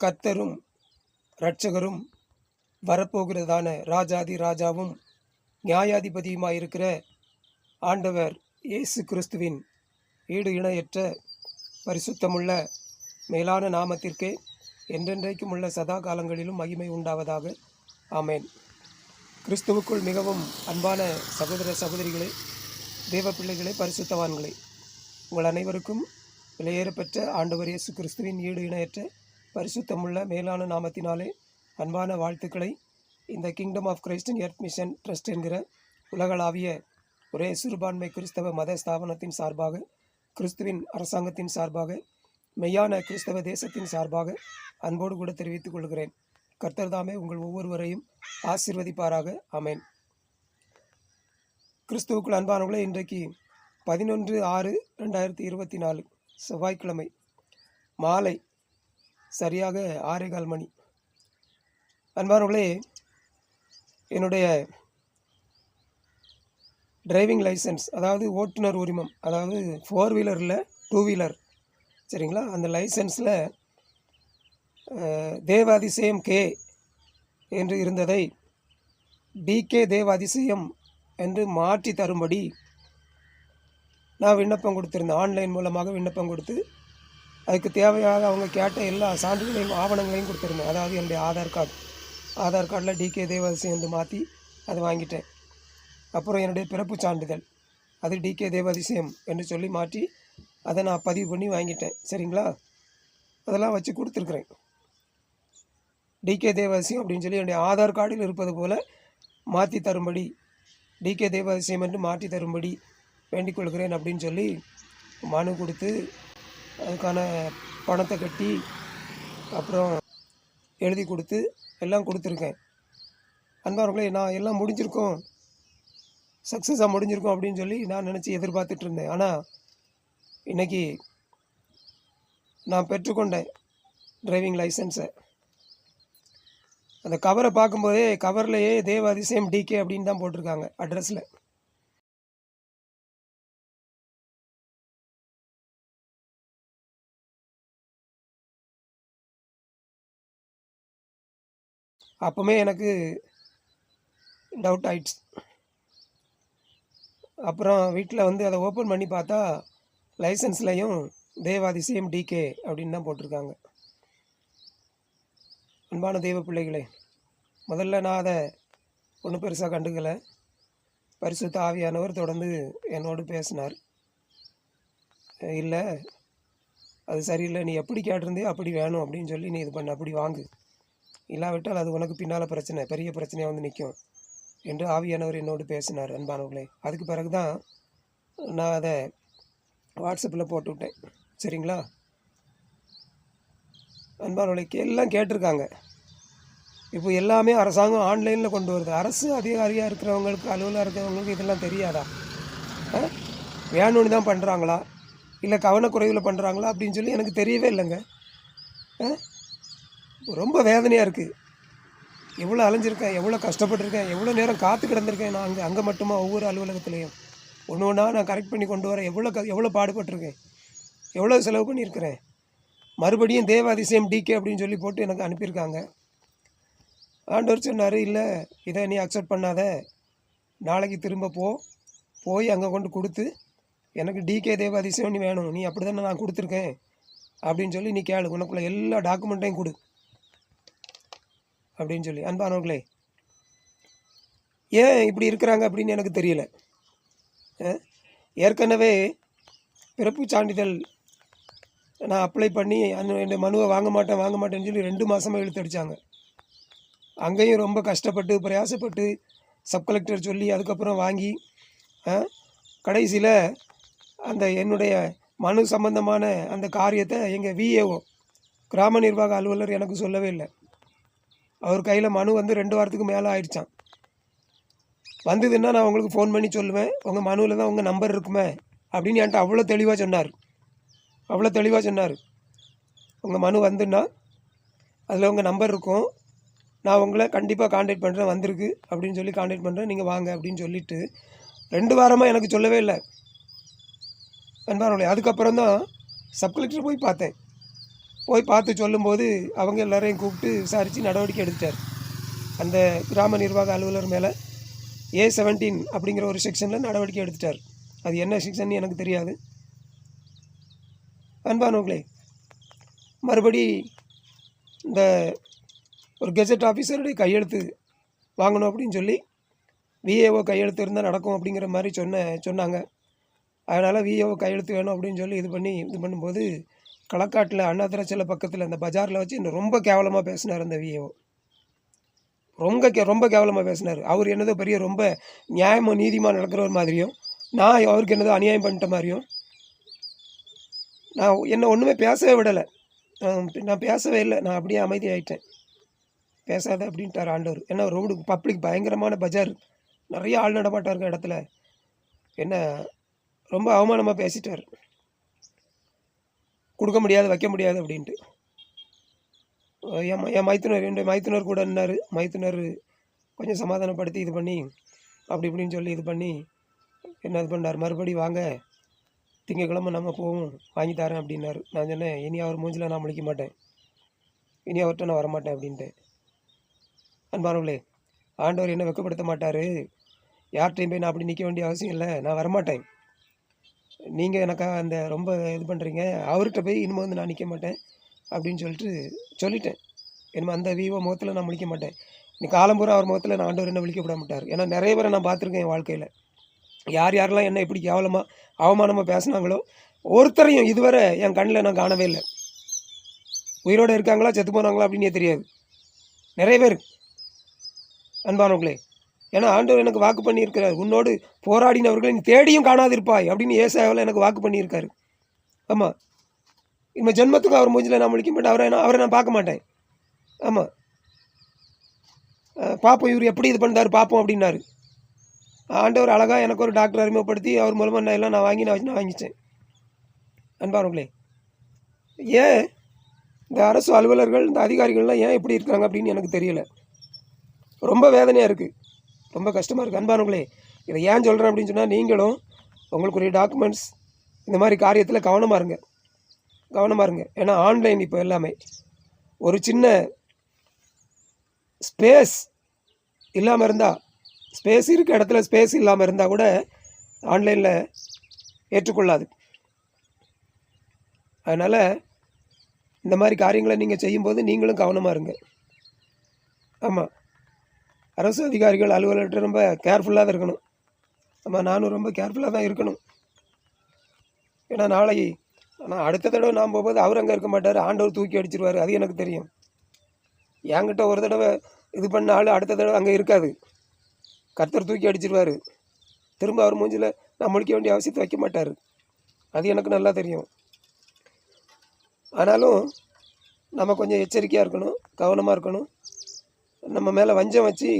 கர்த்தரும் இரட்சகரும் வரப்போகிறதான ராஜாதி ராஜாவும் நியாயாதிபதியுமாயிருக்கிற ஆண்டவர் இயேசு கிறிஸ்துவின் ஈடு இணையற்ற பரிசுத்தமுள்ள மேலான நாமத்திற்கே என்றென்றைக்கும் உள்ள சதா காலங்களிலும் மகிமை உண்டாவதாக. ஆமேன். கிறிஸ்துவுக்குள் மிகவும் அன்பான சகோதர சகோதரிகளே தேவ பிள்ளைகளே பரிசுத்தவான்களே உங்கள் அனைவருக்கும் விலையேறப்பெற்ற ஆண்டவர் இயேசு கிறிஸ்துவின் ஈடு இணையற்ற பரிசுத்தமுள்ள மேலான நாமத்தினாலே அன்பான வாழ்த்துக்களை. இந்த kingdom of Christ in earth mission trust என்கிற உலகளாவிய ஒரே சிறுபான்மை கிறிஸ்தவ மத ஸ்தாபனத்தின் சார்பாக கிறிஸ்துவின் அரசாங்கத்தின் சார்பாக மெய்யான கிறிஸ்தவ தேசத்தின் சார்பாக அன்போடு கூட தெரிவித்துக் கொள்கிறேன். கர்த்தர்தாமே உங்கள் ஒவ்வொருவரையும் ஆசீர்வதிப்பாராக. அமேன் கிறிஸ்துவுக்குள் அன்பானவர்களே இன்றைக்கு பதினொன்று ஆறு ரெண்டாயிரத்தி இருபத்தி நாலு செவ்வாய்க்கிழமை. மாலை சரியாக ஆறே கால் மணி. அன்பானவர்களே என்னுடைய டிரைவிங் லைசன்ஸ் அதாவது ஓட்டுநர் உரிமம் அதாவது ஃபோர் வீலரில் டூ வீலர் சரிங்களா? அந்த லைசன்ஸில் தேவாதிசயம் கே என்று இருந்ததை டிகே தேவாதிசயம் என்று மாற்றி தரும்படி நான் விண்ணப்பம் கொடுத்துருந்தேன். ஆன்லைன் மூலமாக விண்ணப்பம் கொடுத்து அதுக்கு தேவையாக அவங்க கேட்ட எல்லா சான்றுகளையும் ஆவணங்களையும் கொடுத்துருந்தேன் அதாவது என்னுடைய ஆதார் கார்டு. ஆதார் கார்டில் டிகே தேவாதிசயம் வந்து மாற்றி அதை வாங்கிட்டேன். அப்புறம் என்னுடைய பிறப்புச் சான்றிதழ். அது டிகே தேவாதிசயம் என்று சொல்லி மாற்றி அதை நான் பதிவு பண்ணி வாங்கிட்டேன். சரிங்களா? அதெல்லாம் வச்சு கொடுத்துருக்குறேன். டிகே தேவாதிசயம் அப்படின்னு சொல்லி என்னுடைய ஆதார் கார்டில் இருப்பது போல் மாற்றி தரும்படி டிகே தேவாதிசயம் என்று மாற்றி தரும்படி வேண்டிக் கொள்கிறேன் அப்படின்னு சொல்லி மனு கொடுத்து அதுக்கான பணத்தை கட்டி அப்புறம் எழுதி கொடுத்து எல்லாம் கொடுத்துருக்கேன். அன்பார்களே நான் எல்லாம் முடிஞ்சிருக்கோம். சக்ஸஸாக முடிஞ்சிருக்கும் அப்படின்னு சொல்லி நான் நினச்சி எதிர்பார்த்துட்டு இருந்தேன். ஆனால் இன்றைக்கி நான் பெற்றுக்கொண்டேன் டிரைவிங் லைசன்ஸை அந்த கவரை பார்க்கும்போதே கவர்லையே தேவ அதிசயம் டிகே அப்படின்னு தான் போட்டிருக்காங்க அட்ரஸில் அப்போவுமே எனக்கு டவுட் ஆயிடுச்சு. அப்புறம் வீட்டில் வந்து அதை ஓப்பன் பண்ணி பார்த்தா லைசன்ஸ்லையும் தேவாதிசயம் டிகே அப்படின்னு தான் போட்டிருக்காங்க. அன்பான தெய்வ பிள்ளைகளே முதல்ல நான் அதை ஒன்றும் பெருசாக கண்டுக்கலை. பரிசுத்த ஆவியானவர் தொடர்ந்து என்னோடு பேசினார். இல்லை அது சரியில்லை. நீ எப்படி கேட்டிருந்தே அப்படி வேணும் அப்படின்னு சொல்லி நீ இது பண்ண அப்படி வாங்கு. இல்லாவிட்டால் அது உனக்கு பின்னால் பிரச்சனை பெரிய பிரச்சனையாக வந்து நிற்கும் என்று ஆவியானவர் என்னோடு பேசினார் அன்பானவர்களே. அதுக்கு பிறகு தான் நான் அதை வாட்ஸ்அப்பில் போட்டு விட்டேன் சரிங்களா? அன்பானவர்களே எல்லாம் கேட்டிருக்காங்க. இப்போ எல்லாமே அரசாங்கம் ஆன்லைனில் கொண்டு வருது. அரசு அதிகாரியாக இருக்கிறவங்களுக்கு அலுவலாக இருக்கிறவங்களுக்கு இதெல்லாம் தெரியாதா? ஆ? வேணும்னு தான் பண்ணுறாங்களா இல்லை கவனக்குறைவில் பண்ணுறாங்களா அப்படின்னு சொல்லி எனக்கு தெரியவே இல்லைங்க. ஆ? ரொம்ப வேதனையாக இருக்குது எவ்வளோ அலைஞ்சிருக்கேன் எவ்வளோ கஷ்டப்பட்டிருக்கேன் எவ்வளோ நேரம் காத்து கிடந்திருக்கேன் நான் அங்கே அங்கே மட்டுமா ஒவ்வொரு அலுவலகத்துலேயும். ஒன்று ஒன்றா நான் கரெக்ட் பண்ணி கொண்டு வரேன் எவ்வளோ க எவ்வளோ பாடுபட்டிருக்கேன். எவ்வளோ செலவு பண்ணியிருக்கிறேன். மறுபடியும் தேவ அதிசயம் டிகே அப்படின்னு சொல்லி போட்டு எனக்கு அனுப்பியிருக்காங்க. ஆண்டவர் சொன்னார் இல்லை இதை நீ அக்செப்ட் பண்ணாத. நாளைக்கு திரும்ப போ. போய் அங்கே கொண்டு கொடுத்து எனக்கு டிகே தேவ அதிசயம் நீ வேணும். நீ அப்படி தானே நான் கொடுத்துருக்கேன். அப்படின்னு சொல்லி நீ கேளு. உனக்குள்ள எல்லா டாக்குமெண்ட்டையும் கொடு. அப்படின்னு சொல்லி. அன்பானவர்களே ஏன் இப்படி இருக்கிறாங்க அப்படின்னு எனக்கு தெரியல. ஏற்கனவே பிறப்பு சான்றிதழ் நான் அப்ளை பண்ணி அந்த இந்த மனுவை வாங்க மாட்டேன் வாங்க மாட்டேன்னு சொல்லி ரெண்டு மாதமாக இழுத்தடிச்சாங்க அங்கேயும் ரொம்ப கஷ்டப்பட்டு பிரயாசப்பட்டு சப் கலெக்டர் சொல்லி அதுக்கப்புறம் வாங்கி கடைசியில் அந்த என்னுடைய மனு சம்பந்தமான அந்த காரியத்தை எங்கள் விஏஓ கிராம நிர்வாக அலுவலர் எனக்கு சொல்லவே இல்லை. அவர் கையில் மனு வந்து ரெண்டு வாரத்துக்கு மேலே ஆயிடுச்சான் வந்ததுன்னா நான் உங்களுக்கு ஃபோன் பண்ணி சொல்லுவேன். உங்கள் மனுவில் தான் உங்கள் நம்பர் இருக்குமே அப்படின்னு என்கிட்ட அவ்வளோ தெளிவாக சொன்னார். அவ்வளோ தெளிவாக சொன்னார். உங்கள் மனு வந்துன்னா அதில் உங்கள் நம்பர் இருக்கும். நான் உங்களை கண்டிப்பாக காண்டாக்ட் பண்ணுறேன் வந்திருக்கு அப்படின்னு சொல்லி காண்டாக்ட் பண்ணுறேன் நீங்கள் வாங்க அப்படின்னு சொல்லிவிட்டு ரெண்டு வாரமாக எனக்கு சொல்லவே இல்லை. அன்பானவர்களே அதுக்கப்புறம் தான் சப் கலெக்டர் போய் பார்த்தேன். போய் பார்த்து சொல்லும்போது அவங்க எல்லாரையும் கூப்பிட்டு விசாரித்து நடவடிக்கை எடுத்துட்டார். அந்த கிராம நிர்வாக அலுவலர் மேலே ஏ செவன்டீன் அப்படிங்கிற ஒரு செக்ஷனில் நடவடிக்கை எடுத்துட்டார். அது என்ன செக்ஷன் எனக்கு தெரியாது. அன்பானவங்களே மறுபடி இந்த ஒரு கெஜெட் ஆஃபீஸருடைய கையெழுத்து வாங்கணும் அப்படின்னு சொல்லி விஏஓ கையெழுத்து இருந்தால் நடக்கும் அப்படிங்கிற மாதிரி சொன்ன சொன்னாங்க. அதனால் விஏஓ கையெழுத்து வேணும் அப்படின்னு சொல்லி இது பண்ணி இது பண்ணும்போது களக்காட்டில் அண்ணாதிரச்சல பக்கத்தில் அந்த பஜாரில் வச்சு இன்னும் ரொம்ப கேவலமாக பேசினார் அந்த விஏஓ ரொம்ப கே ரொம்ப கேவலமாக பேசினார். அவர் என்னதோ பெரிய ரொம்ப நியாயமாக நீதிமாக நடக்கிறவர் மாதிரியும் நான் அவருக்கு என்னதோ அநியாயம் பண்ணிட்ட மாதிரியும் நான் என்னை ஒன்றுமே பேசவே விடலை. நான் பேசவே இல்லை. நான் அப்படியே அமைதியாயிட்டேன். பேசாத அப்படின்ட்டார் ஆண்டவர். ஏன்னா ரோடு பப்ளிக் பயங்கரமான பஜார். நிறைய ஆள் நடமாட்டம் இருக்க இடத்துல. என்ன ரொம்ப அவமானமாக பேசிட்டார். கொடுக்க முடியாது வைக்க முடியாது அப்படின்ட்டு. என் என் மைத்துனர் என்னுடைய மைத்துனர் கூட நின்னார். மைத்துனர் கொஞ்சம் சமாதானப்படுத்தி இது பண்ணி அப்படி இப்படின்னு சொல்லி இது பண்ணி என்ன இது பண்ணார்? மறுபடி வாங்க திங்கக்கிழமை நம்ம போவோம் வாங்கி தரேன் அப்படின்னாரு. நான் சொன்னேன் இனி அவர் மூஞ்சில் நான் முழிக்க மாட்டேன். இனி அவர்கிட்ட நான் வரமாட்டேன் அப்படின்ட்டு. அன்பானவர்களே ஆண்டவர் என்ன வெக்கப்படுத்த மாட்டார். யார்கிட்டையும் போய் நான் அப்படி நிற்க வேண்டிய அவசியம் இல்லை. நான் வரமாட்டேன். நீங்கள் எனக்காக அந்த ரொம்ப இது பண்ணுறீங்க அவர்கிட்ட போய் இனிமேல் வந்து நான் நிற்க மாட்டேன் அப்படின்னு சொல்லிட்டு சொல்லிட்டேன். இனிமேல் அந்த விவோ முகத்தில் நான் முழிக்க மாட்டேன். நீ காலம்பூரா அவர் முகத்தில் நான் ஆண்டவர் என்ன விழிக்க விட மாட்டார். ஏன்னா நிறைய பேரை நான் பார்த்துருக்கேன் என் வாழ்க்கையில். யார் யாரெல்லாம் என்ன எப்படி கேவலமாக அவமானமாக பேசினாங்களோ ஒருத்தரையும் இதுவரை என் கண்ணில் நான் காணவே இல்லை. உயிரோடு இருக்காங்களா செத்து போனாங்களா அப்படின்னே தெரியாது. நிறைய பேர். அன்பானவங்களே ஏன்னா ஆண்டவர் எனக்கு வாக்கு பண்ணியிருக்கிறார். உன்னோடு போராடினவர்களை நீ தேடியும் காணாதிருப்பாய் அப்படின்னு ஏசாவில் எனக்கு வாக்கு பண்ணியிருக்காரு. ஆமாம் இனிமேல் ஜென்மத்துக்கு அவர் மூஞ்சில் நான் முழிக்க மாட்டேன். அவரை நான் அவரை நான் பார்க்க மாட்டேன். ஆமாம் பார்ப்போம் இவர் எப்படி இது பண்ணுறாரு பார்ப்போம் அப்படின்னாரு. ஆண்டவர் அழகாக எனக்கு ஒரு டாக்டர் அறிமுகப்படுத்தி அவர் மூலமாக நான் எல்லாம் நான் வாங்கி நான் வச்சு நான் வாங்கிச்சேன். அன்பாருங்களே ஏன் இந்த அரசு அலுவலர்கள் இந்த அதிகாரிகள்லாம் ஏன் எப்படி இருக்காங்க அப்படின்னு எனக்கு தெரியல. ரொம்ப வேதனையாக இருக்குது ரொம்ப கஷ்டமாக இருக்குது அன்பானவங்களே இதை ஏன் சொல்கிறேன் அப்படின்னு சொன்னால் நீங்களும் உங்களுக்குரிய டாக்குமெண்ட்ஸ் இந்த மாதிரி காரியத்தில் கவனமாக இருங்க. கவனமாக இருங்க. ஏன்னா ஆன்லைன் இப்போ எல்லாமே ஒரு சின்ன ஸ்பேஸ் இல்லாமல் இருந்தால் ஸ்பேஸ் இருக்க இடத்துல ஸ்பேஸ் இல்லாமல் இருந்தால் கூட ஆன்லைனில் ஏற்றுக்கொள்ளாது. அதனால் இந்த மாதிரி காரியங்களை நீங்கள் செய்யும்போது நீங்களும் கவனமாக இருங்க. ஆமாம் அரசு அதிகாரிகள் அலுவலர்கிட்ட ரொம்ப கேர்ஃபுல்லாக தான் இருக்கணும். ஆமாம் நானும் ரொம்ப கேர்ஃபுல்லாக தான் இருக்கணும். ஏன்னா நாளை ஆனால் அடுத்த தடவை நான் போகும்போது அவர் அங்கே இருக்க மாட்டார் ஆண்டவர் தூக்கி அடிச்சிருவார் அது எனக்கு தெரியும். என்கிட்ட ஒரு தடவை இது பண்ண ஆள் அடுத்த தடவை அங்கே இருக்காது. கர்த்தர் தூக்கி அடிச்சிருவார். திரும்ப அவர் மூஞ்சில் நான் முழிக்க வேண்டிய அவசியத்தை வைக்க மாட்டார். அது எனக்கு நல்லா தெரியும். ஆனாலும் நம்ம கொஞ்சம் எச்சரிக்கையாக இருக்கணும் கவனமாக இருக்கணும். நம்ம மேலே வஞ்சம் வச்சு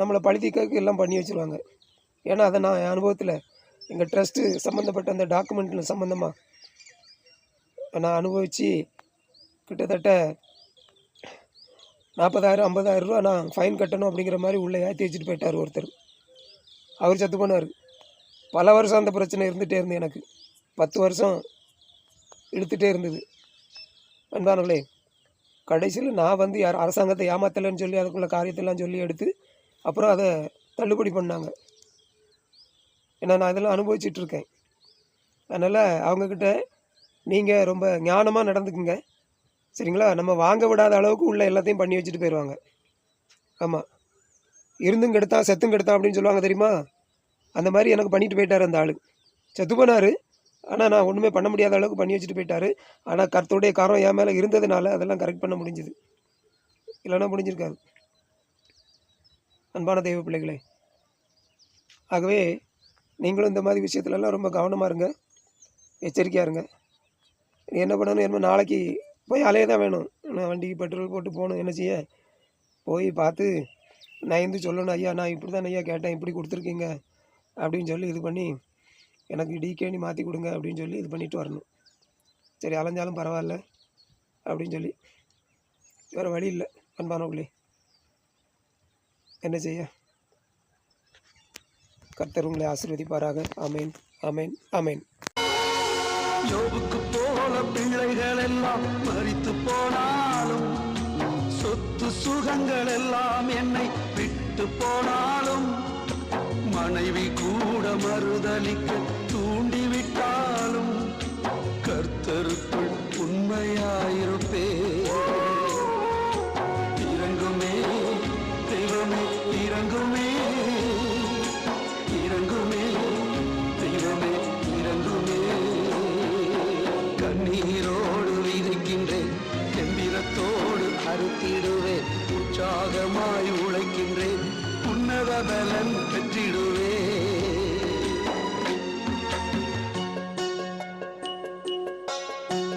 நம்மளை பழுதிக்காக்கு எல்லாம் பண்ணி வச்சுருவாங்க. ஏன்னா அதை நான் என் அனுபவத்தில் எங்கள் ட்ரஸ்ட்டு சம்மந்தப்பட்ட அந்த டாக்குமெண்ட்டில் சம்மந்தமாக நான் அனுபவித்து கிட்டத்தட்ட நாற்பதாயிரம் ஐம்பதாயிரம் ரூபா நான் ஃபைன் கட்டணும் அப்படிங்கிற மாதிரி உள்ளே ஏற்றி வச்சுட்டு போயிட்டார் ஒருத்தர். அவர் செத்து போனார். பல வருஷம் அந்த பிரச்சனை இருந்துகிட்டே இருந்து எனக்கு. பத்து வருஷம் இழுத்துகிட்டே இருந்தது. அன்பானவளே கடைசியில் நான் வந்து யார் அரசாங்கத்தை ஏமாத்தலைன்னு சொல்லி அதுக்குள்ள காரியத்தெல்லாம் சொல்லி எடுத்து அப்புறம் அதை தள்ளுபடி பண்ணாங்க. ஏன்னா நான் இதெல்லாம் அனுபவிச்சிட்ருக்கேன் அதனால் அவங்கக்கிட்ட நீங்கள் ரொம்ப ஞானமாக நடந்துக்குங்க. சரிங்களா? நம்ம வாங்க விடாத அளவுக்கு உள்ள எல்லாத்தையும் பண்ணி வச்சுட்டு போயிடுவாங்க ஆமாம் இருந்தும் கெடுத்தான் செத்தும் கெடுத்தான் அப்படின்னு சொல்லுவாங்க தெரியுமா? அந்த மாதிரி எனக்கு பண்ணிட்டு போயிட்டார் அந்த ஆள். செத்து போனார். ஆனால் நான் ஒன்றுமே பண்ண முடியாத அளவுக்கு பண்ணி வச்சுட்டு போயிட்டாரு. ஆனால் கர்த்தருடைய காரம் என் மேலே இருந்ததுனால அதெல்லாம் கரெக்ட் பண்ண முடிஞ்சுது. இல்லைன்னா முடிஞ்சிருக்காது. அன்பான தெய்வ பிள்ளைகளே ஆகவே நீங்களும் இந்த மாதிரி விஷயத்துலலாம் ரொம்ப கவனமாக இருங்க. எச்சரிக்கையாக இருங்க. என்ன பண்ணணும் என்ன நாளைக்கு போய் அலைய தான் வேணும். நான் வண்டிக்கு பெட்ரோல் போட்டு போகணும் என்ன செய்ய? போய் பார்த்து நான் எந்த சொல்லணும் ஐயா நான் இப்படி தான் ஐயா கேட்டேன் இப்படி கொடுத்துருக்கீங்க அப்படின்னு சொல்லி இது பண்ணி எனக்கு டிகேனி மாற்றி கொடுங்க அப்படின்னு சொல்லி இது பண்ணிட்டு வரணும். சரி அலைஞ்சாலும் பரவாயில்ல அப்படின்னு சொல்லி. வேறு வழி இல்லை அன்பானவர்களே என்ன செய்ய? கர்த்தர் உங்களை ஆசீர்வதிப்பாராக. அமேன் அமேன் அமேன் யோபுக்கு போல பிள்ளைகள் எல்லாம் மறித்து போனாலும் சொத்து சுகங்கள் எல்லாம் என்னை விட்டு போனாலும் மனைவி கூட மறுதலிக்க தூண்டிவிட்டாலும் கர்த்தருக்குள் உண்மையாயிரும்